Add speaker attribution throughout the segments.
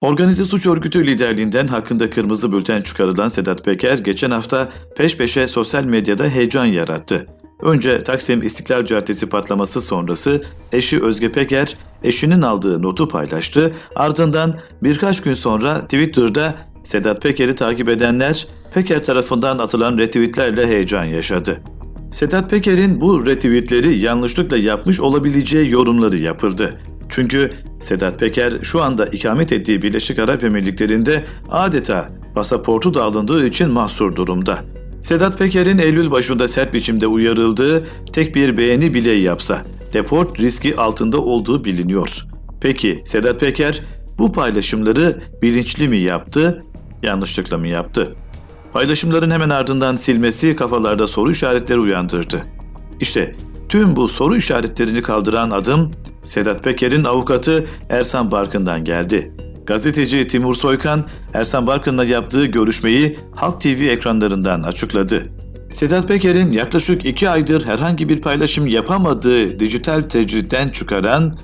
Speaker 1: Organize suç örgütü liderliğinden hakkında kırmızı bülten çıkarılan Sedat Peker geçen hafta peş peşe sosyal medyada heyecan yarattı. Önce Taksim İstiklal Caddesi patlaması sonrası eşi Özge Peker eşinin aldığı notu paylaştı. Ardından birkaç gün sonra Twitter'da Sedat Peker'i takip edenler Peker tarafından atılan retweetlerle heyecan yaşadı. Sedat Peker'in bu retweetleri yanlışlıkla yapmış olabileceği yorumları yapıldı. Çünkü Sedat Peker şu anda ikamet ettiği Birleşik Arap Emirlikleri'nde adeta pasaportu da alındığı için mahsur durumda. Sedat Peker'in Eylül başında sert biçimde uyarıldığı tek bir beğeni bile yapsa deport riski altında olduğu biliniyor. Peki Sedat Peker bu paylaşımları bilinçli mi yaptı, yanlışlıkla mı yaptı? Paylaşımların hemen ardından silmesi kafalarda soru işaretleri uyandırdı. İşte tüm bu soru işaretlerini kaldıran adım Sedat Peker'in avukatı Ersan Barkın'dan geldi. Gazeteci Timur Soykan, Ersan Barkın'la yaptığı görüşmeyi Halk TV ekranlarından açıkladı. Sedat Peker'in yaklaşık iki aydır herhangi bir paylaşım yapamadığı dijital tecritten çıkaran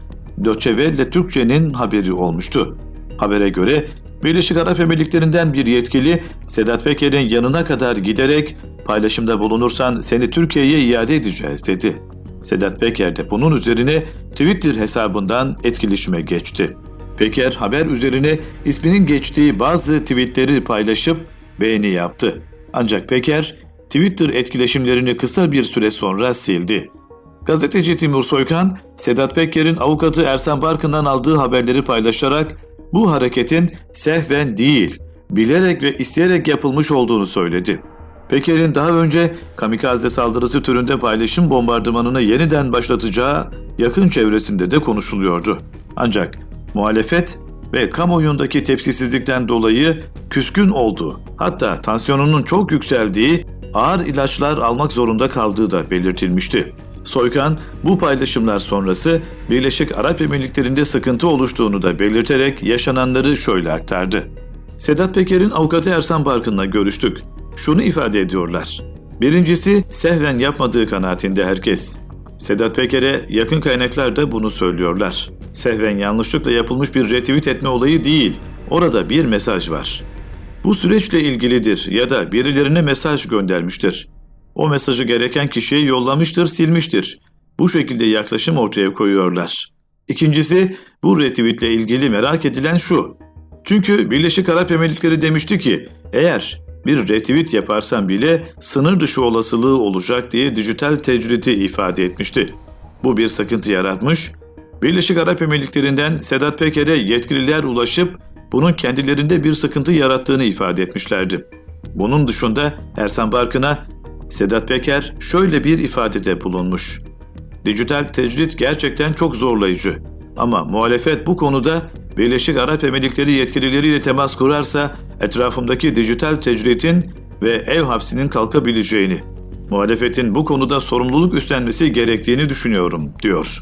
Speaker 1: Welle Türkçe'nin haberi olmuştu. Habere göre Birleşik Arap Emirlikleri'nden bir yetkili Sedat Peker'in yanına kadar giderek paylaşımda bulunursan seni Türkiye'ye iade edeceğiz dedi. Sedat Peker de bunun üzerine Twitter hesabından etkileşime geçti. Peker haber üzerine isminin geçtiği bazı tweetleri paylaşıp beğeni yaptı. Ancak Peker Twitter etkileşimlerini kısa bir süre sonra sildi. Gazeteci Timur Soykan, Sedat Peker'in avukatı Ersan Barkın'dan aldığı haberleri paylaşarak bu hareketin sehven değil, bilerek ve isteyerek yapılmış olduğunu söyledi. Peker'in daha önce kamikaze saldırısı türünde paylaşım bombardımanını yeniden başlatacağı yakın çevresinde de konuşuluyordu. Ancak muhalefet ve kamuoyundaki tepkisizlikten dolayı küskün olduğu, hatta tansiyonunun çok yükseldiği, ağır ilaçlar almak zorunda kaldığı da belirtilmişti. Soykan bu paylaşımlar sonrası Birleşik Arap Emirlikleri'nde sıkıntı oluştuğunu da belirterek yaşananları şöyle aktardı. Sedat Peker'in avukatı Ersan Barkın'la görüştük. Şunu ifade ediyorlar. Birincisi sehven yapmadığı kanaatinde herkes. Sedat Peker'e yakın kaynaklar da bunu söylüyorlar. Sehven yanlışlıkla yapılmış bir retweet etme olayı değil. Orada bir mesaj var. Bu süreçle ilgilidir ya da birilerine mesaj göndermiştir. O mesajı gereken kişiye yollamıştır, silmiştir. Bu şekilde yaklaşım ortaya koyuyorlar. İkincisi, bu retweetle ilgili merak edilen şu. Çünkü Birleşik Arap Emirlikleri demişti ki, eğer bir retweet yaparsan bile sınır dışı olasılığı olacak diye dijital tecridi ifade etmişti. Bu bir sıkıntı yaratmış, Birleşik Arap Emirlikleri'nden Sedat Peker'e yetkililer ulaşıp bunun kendilerinde bir sıkıntı yarattığını ifade etmişlerdi. Bunun dışında Ersan Barkın'a Sedat Peker şöyle bir ifadede bulunmuş. Dijital tecrit gerçekten çok zorlayıcı. Ama muhalefet bu konuda Birleşik Arap Emirlikleri yetkilileriyle temas kurarsa etrafımdaki dijital tecritin ve ev hapsinin kalkabileceğini, muhalefetin bu konuda sorumluluk üstlenmesi gerektiğini düşünüyorum, diyor.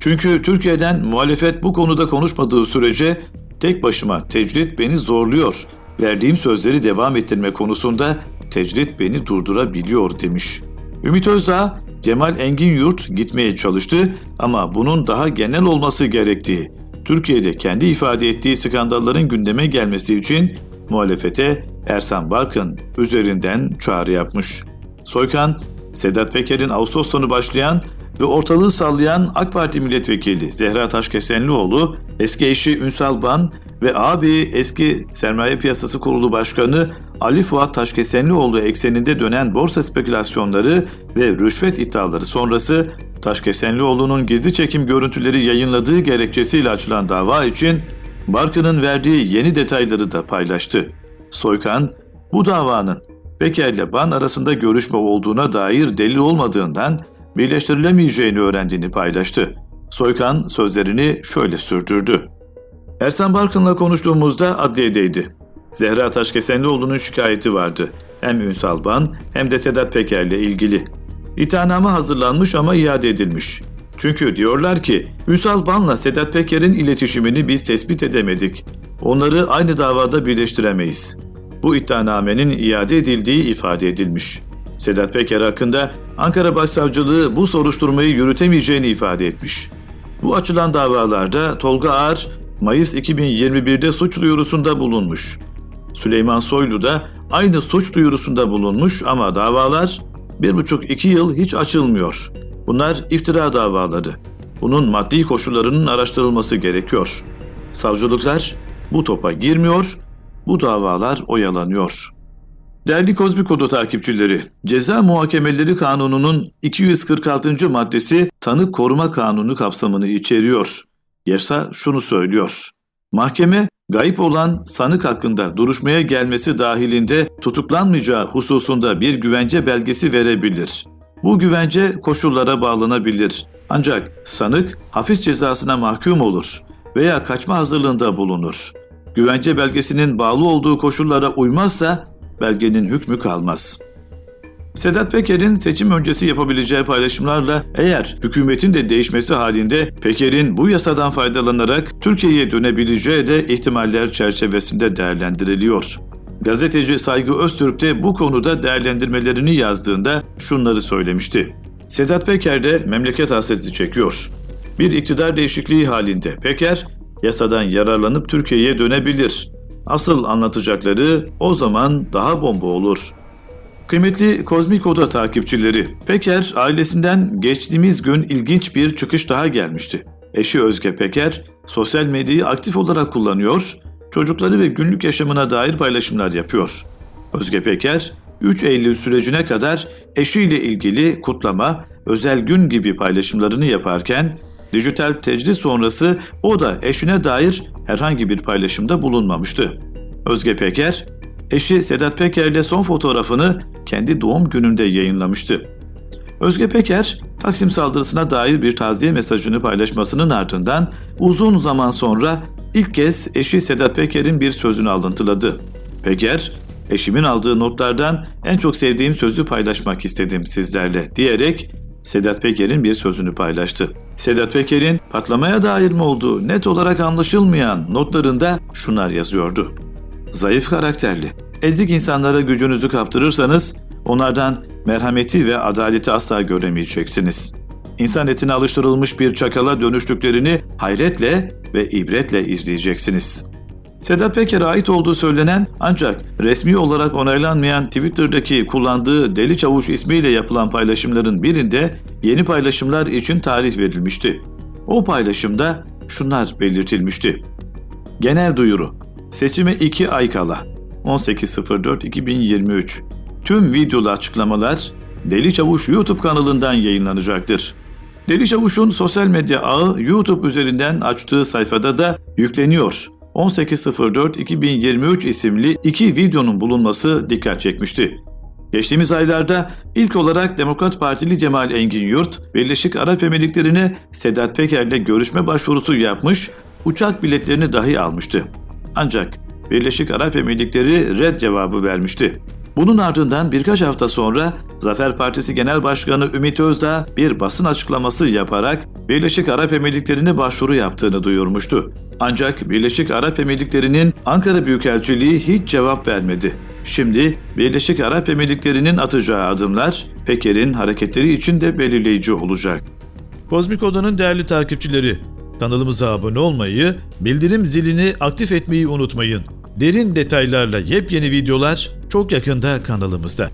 Speaker 1: Çünkü Türkiye'den muhalefet bu konuda konuşmadığı sürece tek başıma tecrit beni zorluyor, verdiğim sözleri devam ettirme konusunda tecrit beni durdurabiliyor demiş. Ümit Özdağ, Cemal Engin Yurt gitmeye çalıştı ama bunun daha genel olması gerektiği, Türkiye'de kendi ifade ettiği skandalların gündeme gelmesi için muhalefete Ersan Barkın üzerinden çağrı yapmış. Soykan, Sedat Peker'in Ağustos sonu başlayan ve ortalığı sallayan AK Parti milletvekili Zehra Taşkesenlioğlu, eski eşi Ünsal Ban ve abi eski Sermaye Piyasası Kurulu Başkanı Ali Fuat Taşkesenlioğlu ekseninde dönen borsa spekülasyonları ve rüşvet iddiaları sonrası Taşkesenlioğlu'nun gizli çekim görüntüleri yayınladığı gerekçesiyle açılan dava için Barkın'ın verdiği yeni detayları da paylaştı. Soykan, bu davanın Peker ile Ban arasında görüşme olduğuna dair delil olmadığından birleştirilemeyeceğini öğrendiğini paylaştı. Soykan sözlerini şöyle sürdürdü. Ersan Barkın'la konuştuğumuzda adliyedeydi. Zehra Taşkesenlioğlu'nun şikayeti vardı. Hem Ünsal Ban hem de Sedat Peker'le ilgili. İthaname hazırlanmış ama iade edilmiş. Çünkü diyorlar ki Ünsal Ban'la Sedat Peker'in iletişimini biz tespit edemedik. Onları aynı davada birleştiremeyiz. Bu iddianamenin iade edildiği ifade edilmiş. Sedat Peker hakkında Ankara Başsavcılığı bu soruşturmayı yürütemeyeceğini ifade etmiş. Bu açılan davalarda Tolga Ağar Mayıs 2021'de suç duyurusunda bulunmuş. Süleyman Soylu da aynı suç duyurusunda bulunmuş ama davalar bir buçuk iki yıl hiç açılmıyor. Bunlar iftira davaları. Bunun maddi koşullarının araştırılması gerekiyor. Savcılıklar bu topa girmiyor, bu davalar oyalanıyor. Değerli Kozmik Oda takipçileri, Ceza Muhakemeleri Kanunu'nun 246. maddesi tanık koruma kanunu kapsamını içeriyor. Yasa şunu söylüyor. Mahkeme, gayip olan sanık hakkında duruşmaya gelmesi dahilinde tutuklanmayacağı hususunda bir güvence belgesi verebilir. Bu güvence koşullara bağlanabilir. Ancak sanık hapis cezasına mahkum olur veya kaçma hazırlığında bulunur. Güvence belgesinin bağlı olduğu koşullara uymazsa belgenin hükmü kalmaz. Sedat Peker'in seçim öncesi yapabileceği paylaşımlarla eğer hükümetin de değişmesi halinde Peker'in bu yasadan faydalanarak Türkiye'ye dönebileceği de ihtimaller çerçevesinde değerlendiriliyor. Gazeteci Saygı Öztürk de bu konuda değerlendirmelerini yazdığında şunları söylemişti. Sedat Peker de memleket hasreti çekiyor. Bir iktidar değişikliği halinde Peker, yasadan yararlanıp Türkiye'ye dönebilir. Asıl anlatacakları o zaman daha bomba olur. Kıymetli Kozmik Oda takipçileri, Peker ailesinden geçtiğimiz gün ilginç bir çıkış daha gelmişti. Eşi Özge Peker, sosyal medyayı aktif olarak kullanıyor, çocukları ve günlük yaşamına dair paylaşımlar yapıyor. Özge Peker, 3 Eylül sürecine kadar eşiyle ilgili kutlama, özel gün gibi paylaşımlarını yaparken, dijital tecrit sonrası o da eşine dair herhangi bir paylaşımda bulunmamıştı. Özge Peker, eşi Sedat Peker ile son fotoğrafını kendi doğum gününde yayınlamıştı. Özge Peker, Taksim saldırısına dair bir taziye mesajını paylaşmasının ardından uzun zaman sonra ilk kez eşi Sedat Peker'in bir sözünü alıntıladı. Peker, eşimin aldığı notlardan en çok sevdiğim sözü paylaşmak istedim sizlerle diyerek Sedat Peker'in bir sözünü paylaştı. Sedat Peker'in patlamaya dair mi olduğu net olarak anlaşılmayan notlarında şunlar yazıyordu. Zayıf karakterli, ezik insanlara gücünüzü kaptırırsanız onlardan merhameti ve adaleti asla göremeyeceksiniz. İnsan etine alıştırılmış bir çakala dönüştüklerini hayretle ve ibretle izleyeceksiniz. Sedat Peker'e ait olduğu söylenen ancak resmi olarak onaylanmayan Twitter'daki kullandığı Deli Çavuş ismiyle yapılan paylaşımların birinde yeni paylaşımlar için tarih verilmişti. O paylaşımda şunlar belirtilmişti. Genel duyuru. Seçime 2 ay kala. 18.04.2023. Tüm videolu açıklamalar Deli Çavuş YouTube kanalından yayınlanacaktır. Deli Çavuş'un sosyal medya ağı YouTube üzerinden açtığı sayfada da yükleniyor. 18.04.2023 isimli iki videonun bulunması dikkat çekmişti. Geçtiğimiz aylarda ilk olarak Demokrat Partili Cemal Engin Yurt, Birleşik Arap Emirlikleri'ne Sedat Peker'le görüşme başvurusu yapmış, uçak biletlerini dahi almıştı. Ancak Birleşik Arap Emirlikleri red cevabı vermişti. Bunun ardından birkaç hafta sonra Zafer Partisi Genel Başkanı Ümit Özdağ bir basın açıklaması yaparak Birleşik Arap Emirlikleri'ne başvuru yaptığını duyurmuştu. Ancak Birleşik Arap Emirlikleri'nin Ankara Büyükelçiliği hiç cevap vermedi. Şimdi Birleşik Arap Emirlikleri'nin atacağı adımlar Peker'in hareketleri için de belirleyici olacak. Kozmik Oda'nın değerli takipçileri, kanalımıza abone olmayı, bildirim zilini aktif etmeyi unutmayın. Derin detaylarla yepyeni videolar çok yakında kanalımızda.